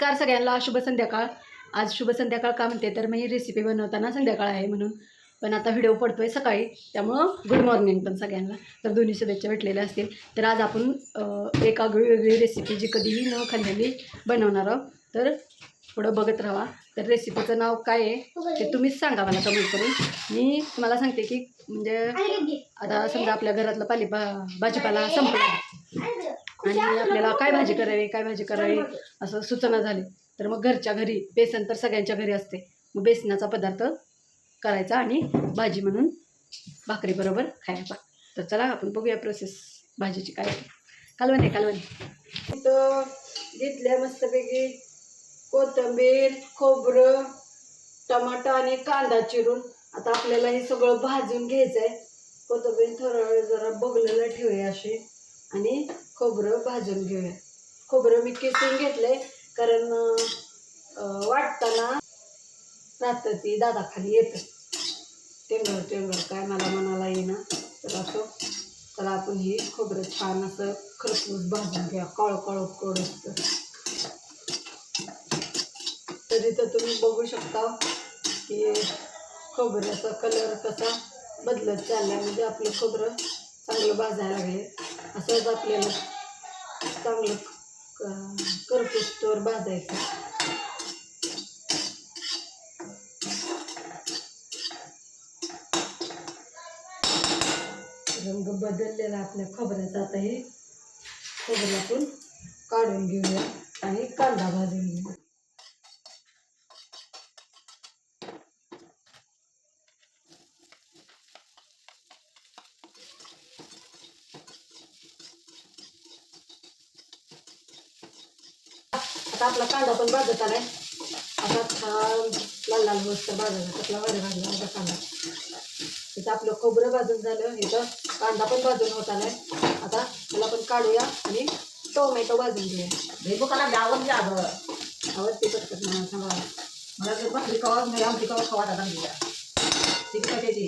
नमस्कार सगळ्यांना. शुभ संध्याकाळ. आज शुभ संध्याकाळ का म्हणते? तर मी रेसिपी बनवताना संध्याकाळ आहे म्हणून. पण आता व्हिडिओ पडतो आहे सकाळी. त्यामुळं गुड मॉर्निंग पण सगळ्यांना. तर दोन्ही शुभेच्छा भेटलेल्या असतील. तर आज आपण एक आगळी वेगळी रेसिपी जी कधीही न खाल्लेली बनवणार आहोत. तर पुढं बघत राहा. तर रेसिपीचं नाव काय आहे? ते तुम्हीच सांगा मला कमेंट करून. मी तुम्हाला सांगते की म्हणजे आता समजा आपल्या घरातलं पालीपा भाजीपाला संपला. आणि आपल्याला काय भाजी करावी काय भाजी करावी असं सूचना झाली. तर मग घरच्या घरी बेसन तर सगळ्यांच्या घरी असते. मग बेसनाचा पदार्थ करायचा आणि भाजी म्हणून भाकरीबरोबर खायचा तर चला आपण बघूया प्रोसेस भाजीची काय कालवण आहे कालवण. इथं घेतल्या मस्तपैकी कोथिंबीर खोबरं टमाटा आणि कांदा चिरून आता आपल्याला हे सगळं भाजून घ्यायचं आहे कोथिंबीर थोडा वेळ जरा बघलेलं ठेवूया अशी. आणि खोबरं भाजून घेऊया. खोबरं मी किसून घेतलंय कारण वाटताना राहतं ती दादाखाली येतं. टेंगर टेंगर काय मला मनाला येईना. तर असं तर आपण हे खोबरं छान असं खरपूस भाजून घ्या काळ असतं. तरी तर तुम्ही बघू शकता की खोबऱ्याचा कलर कसा बदलत चालला म्हणजे आपलं खोबरं चांगलं भाजायला लागले. असंच आपल्याला चांगलं क- करपूस भाजायचं. रंग बदललेला आपल्या खोबऱ्याचा आता हे खोबऱ्यातून काढून घेऊया आणि कांदा भाजून घेऊया. आता आपला कांदा पण भाजत आलाय. आता छान लाल लाल मस्त भाजायला त्यातला वाढ भाजला आता कांदा. इथं आपलं खोबरं भाजून झालं इथं कांदा पण भाजून होत आलाय. आता त्याला पण काढूया आणि टोमॅटो भाजून घेऊया. बेबुकाला गावत जा गं. आवडते पटकन मला सांगा मला जर बसली कवा नाही आमची कवा खवा दादा दिला ती कशाची?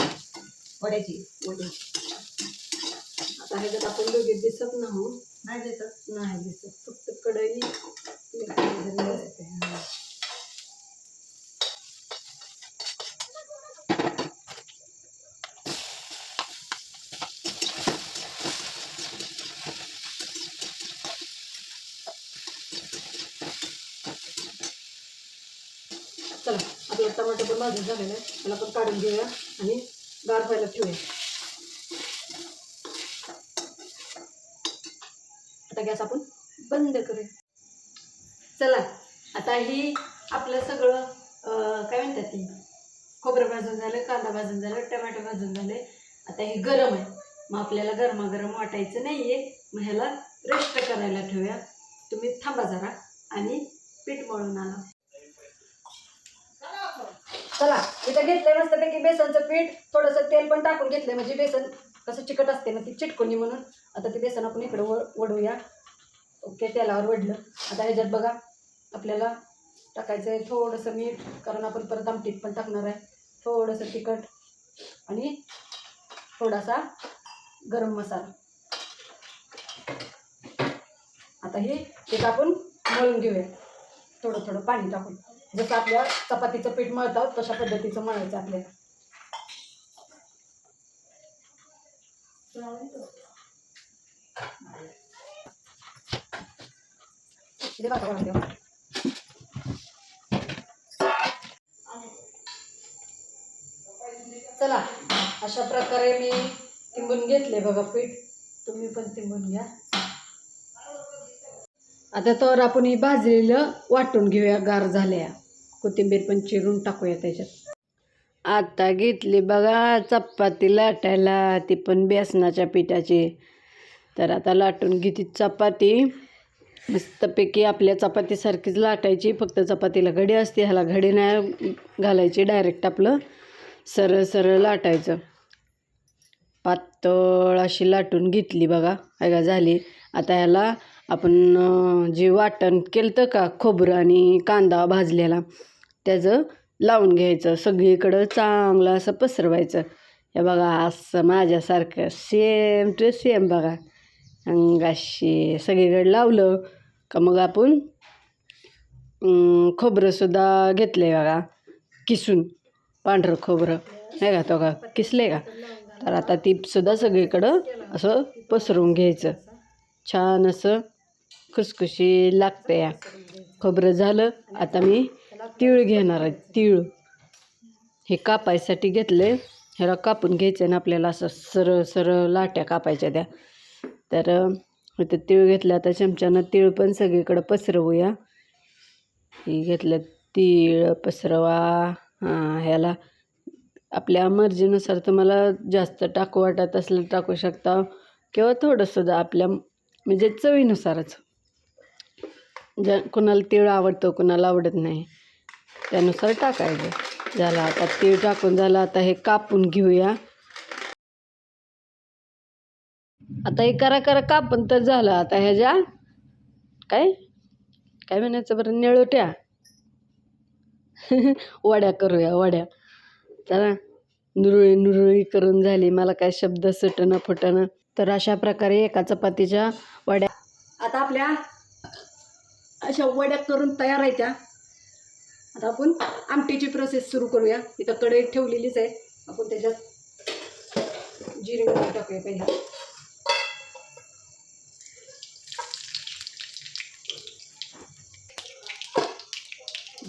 वड्याची. वडे. आता ह्याच्यात आपण दोघे दिसत नाहू. नाही देत नाही दिसत. फक्त कढई हा. चला आपला टमाटर पण भाजून झालेला आहे त्याला पण काढून घेऊया आणि गार व्हायला ठेवूया. आता गॅस आपण बंद करूया. चला आता ही आपलं सगळं काय म्हणतात ती? खोबरं भाजून झालं कांदा भाजून झालं टमॅटो भाजून झाले. आता हे गरम आहे. मग आपल्याला गरमागरम वाटायचं नाही आहे मग ह्याला रेस्ट करायला ठेवूया. तुम्ही थांबा जरा आणि पीठ मळून आला चला इथं घेतलंय मस्तपैकी बेसनचं पीठ. थोडंसं तेल पण टाकून घेतलंय. म्हणजे बेसन कसं चिकट असते ना ती चिटकोनी म्हणून. आता ते बेसन आपण इकडं व वडवूया ओके तेलावर वडलं आता ह्याच्यात बघा आपल्याला टाकायचं आहे थोडंसं मीठ कारण आपण परत आमटीत पण टाकणार आहे. थोडंसं तिखट आणि थोडासा गरम मसाला. आता हे एक आपण मळून घेऊया थोडं थोडं पाणी टाकून. जसं आपल्या चपातीचं पीठ मळतात तशा पद्धतीचं मळायचं आपल्याला. इथे बघा बघा तेव्हा. चला अशा प्रकारे मी तिंबून घेतले बघा पीठ. तुम्ही पण तिंबून घ्या. आता तर आपण ही भाजलेलं वाटून घेऊया गार झाल्या. कोथिंबीर पण चिरून टाकूया त्याच्यात. आता घेतली बघा चपाती लाटायला ती पण बेसनाच्या पिठाची. तर आता लाटून घेतली चपाती. मस्तपैकी आपल्या चपातीसारखीच लाटायची फक्त चपातीला घडी असते ह्याला घडी नाही घालायची डायरेक्ट आपलं. सरळ सरळ लाटायचं. पातळ अशी लाटून घेतली बघा. ऐका झाली. आता ह्याला आपण जे वाटण केलं तर का खोबरं आणि कांदा भाजलेला त्याचं लावून घ्यायचं. सगळीकडं चांगलं असं पसरवायचं. हे बघा असं माझ्यासारखं सेम टू सेम बघा. अंगाशी सगळीकडे लावलं का मग आपण खोबरंसुद्धा घेतलं आहे बघा किसून. पांढरं खोबरं नाही का? तो का किसले का? तर आता ती सुद्धा सगळीकडं असं पसरवून घ्यायचं. छान असं खुसखुशी लागते या. खोबरं झालं आता मी तीळ घेणार आहे तीळ. हे कापायसाठी घेतले ह्याला कापून घ्यायचं आहे ना आपल्याला असं सरळ सरळ लाट्या कापायच्या त्या. तर अं, इथं तीळ घेतलं आता चमच्यानं तीळ पण सगळीकडं पसरवूया. ही घेतलं तीळ पसरवा. ह्याला आपल्या मर्जीनुसार तुम्हाला जास्त टाकू वाटत असलं टाकू शकता. किंवा थोडंसुद्धा आपल्या म्हणजे चवीनुसारच. ज्या कुणाला तीळ आवडतं कुणाला आवडत नाही त्यानुसार टाकायचं. झालं आता तीळ टाकून झालं आता हे कापून घेऊया. आता हे करा करा कापून तर झालं. आता ह्याच्या काय? काय म्हणायचं बरं? निळोट्या वड्या करूया वड्या. चला नुरळी नुरळी करून झाली. मला काय शब्द सुटणं फुटणं. तर अशा प्रकारे एका चपातीच्या वड्या. आता आपल्या अशा वड्या करून तयार आहे त्या. आता आपण आमटीची प्रोसेस सुरू करूया. इथं कढई ठेवलेलीच आहे. आपण त्याच्यात जिरे टाकूया पहिला.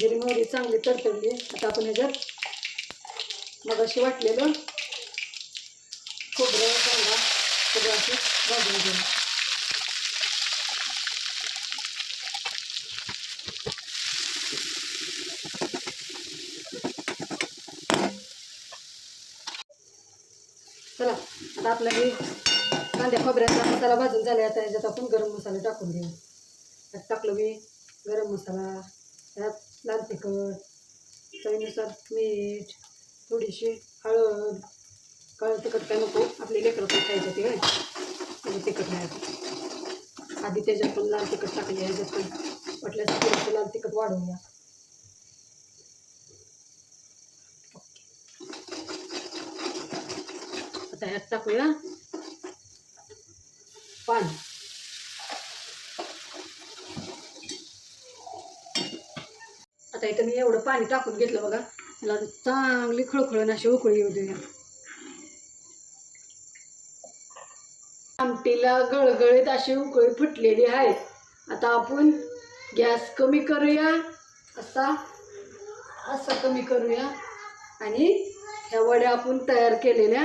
जिरे मोहरी चांगली तडतडली आता आपण ह्याच्यात मग अशी वाटलेलं खोबरं कांदा सगळं असं भाजून घेऊ. चला आता आपला हे कांद्या खोबऱ्याचा मसाला भाजून झाला आता ह्याच्यात आपण गरम मसाला टाकून घेऊ. त्यात टाकलं मी गरम मसाला. त्यात लाल तिखट चवीनुसार मीठ थोडीशी हळद. काळं तिखट काय नको आपले लेकरं पण खायचं ते काय म्हणजे तिखट नाही आधी त्याच्यात पण लाल तिखट टाकले ह्याच्यात पण. वाटल्यास थोडंसं लाल तिखट वाढवूया आता ह्यात टाकूया पान. आता इथं मी एवढं पाणी टाकून घेतलं बघा. त्याला चांगली खळखळून अशी उकळी येऊ देऊया. आमटीला गळगळीत अशी उकळी फुटलेली आहे. आता आपण गॅस कमी करूया. असा असं कमी करूया. आणि ह्या वड्या आपण तयार केलेल्या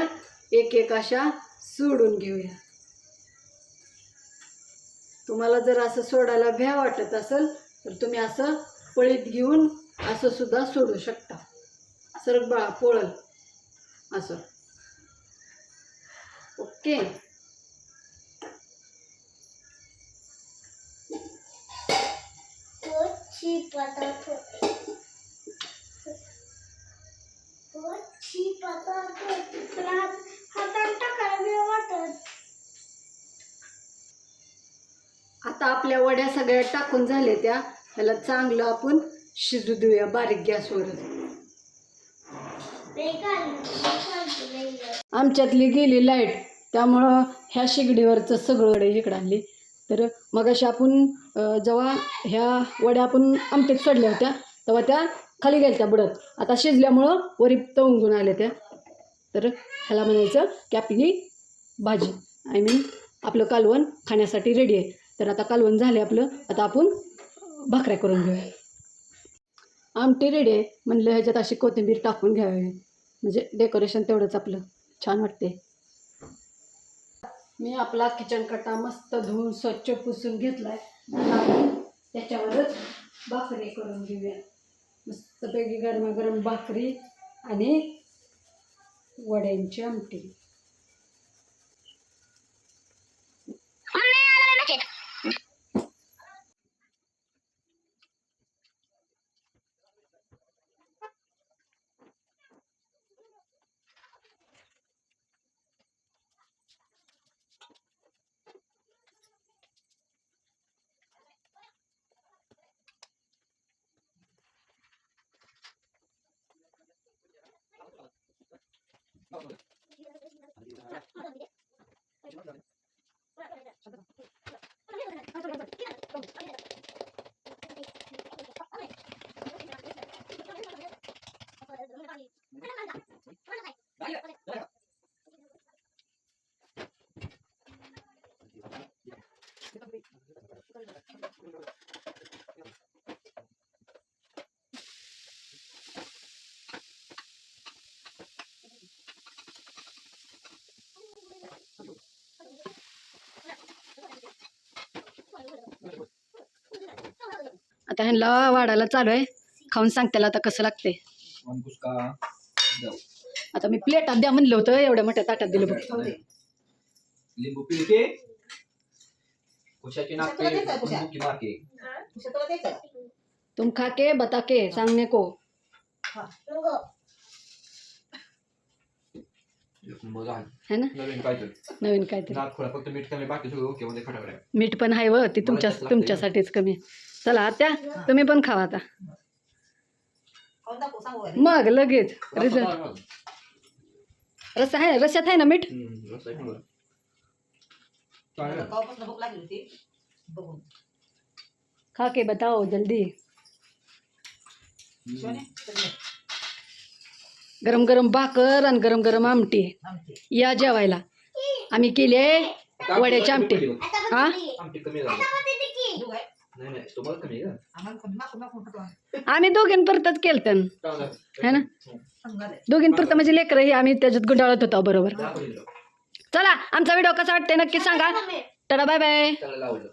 एक एक अशा सोडून घेऊया. तुम्हाला जर असं सोडायला भ्या वाटत असेल तर तुम्ही असं पळीत घेऊन असं सुद्धा सोडू शकता. सरक बाळा पोळल असं. ओके. आता आपल्या वड्या सगळ्या टाकून झाल्या त्या. ह्याला चांगलं आपण शिजू देऊया बारीक गॅसवरच. आमच्यातली गेली लाइट त्यामुळं ह्या शेगडीवरचं सगळं इकडं आणली. तर मग अशा आपण जेव्हा ह्या वड्या आपण आमटीत सोडल्या होत्या तेव्हा त्या खाली गेल्या त्या बुडत. आता शिजल्यामुळं वरी तवंगून आल्या त्या. तर ह्याला म्हणायचं की आपली भाजी. आय मीन आपलं कालवण खाण्यासाठी रेडी आहे. तर आता कालवण झाले आपलं. आता आपण भाकऱ्या करून घेऊया. आमटी रेडी आहे. म्हणलं ह्याच्यात अशी कोथिंबीर टाकून घ्यावी. म्हणजे डेकोरेशन तेवढंच आपलं. छान वाटते मी आपला किचन कटा मस्त धुवून स्वच्छ पुसून घेतला आहे त्याच्यावरच भाकरी करून घेऊया. मस्तपैकी गरमागरम भाकरी आणि वड्यांची आमटी. आता ह्यांना वाढायला चालू आहे. खाऊन सांग त्याला आता कसं लागते अंकुश का जाऊ. आता मी प्लेटात द्या म्हणलं होतं एवढ्या मोठ्या ताटात दिलं बघ. लिंबू पिळके. कुशाची नाक कुशाला द्यायचं, कुशा. लिंबू की माके. तुम खा के. बता के सांगने हा. ना? नवीन काय तर नवीन खोळा फक्त मीठ कमी बाकी सगळं ओके मध्ये खटाकडे मीठ पण आहे व ती तुमच्या. तुमच्यासाठीच कमी आहे. चला आत्या तुम्ही पण खावा आता. मग लगेच. रिझल्ट. रस्सा आहे रश्यात आहे ना मीठ? खा के बताओ जल्दी. गरम गरम भाकर आणि गरम गरम आमटी. आमटी. या जेवायला. आम्ही केले वड्याची आमटी. हा? नाही नाही तुम्हाला कमी आहे का आम्हाला आम्ही. दोघींपुरतच केलतं चांगलं. है ना झालंय. दोघींपुरतं म्हणजे लेकरं ही आम्ही त्याच्यात गुंडाळत होतो बरोबर. चला आमचा व्हिडिओ कसा वाटते नक्की सांगा टाटा बाय बाय चांगलं लावलं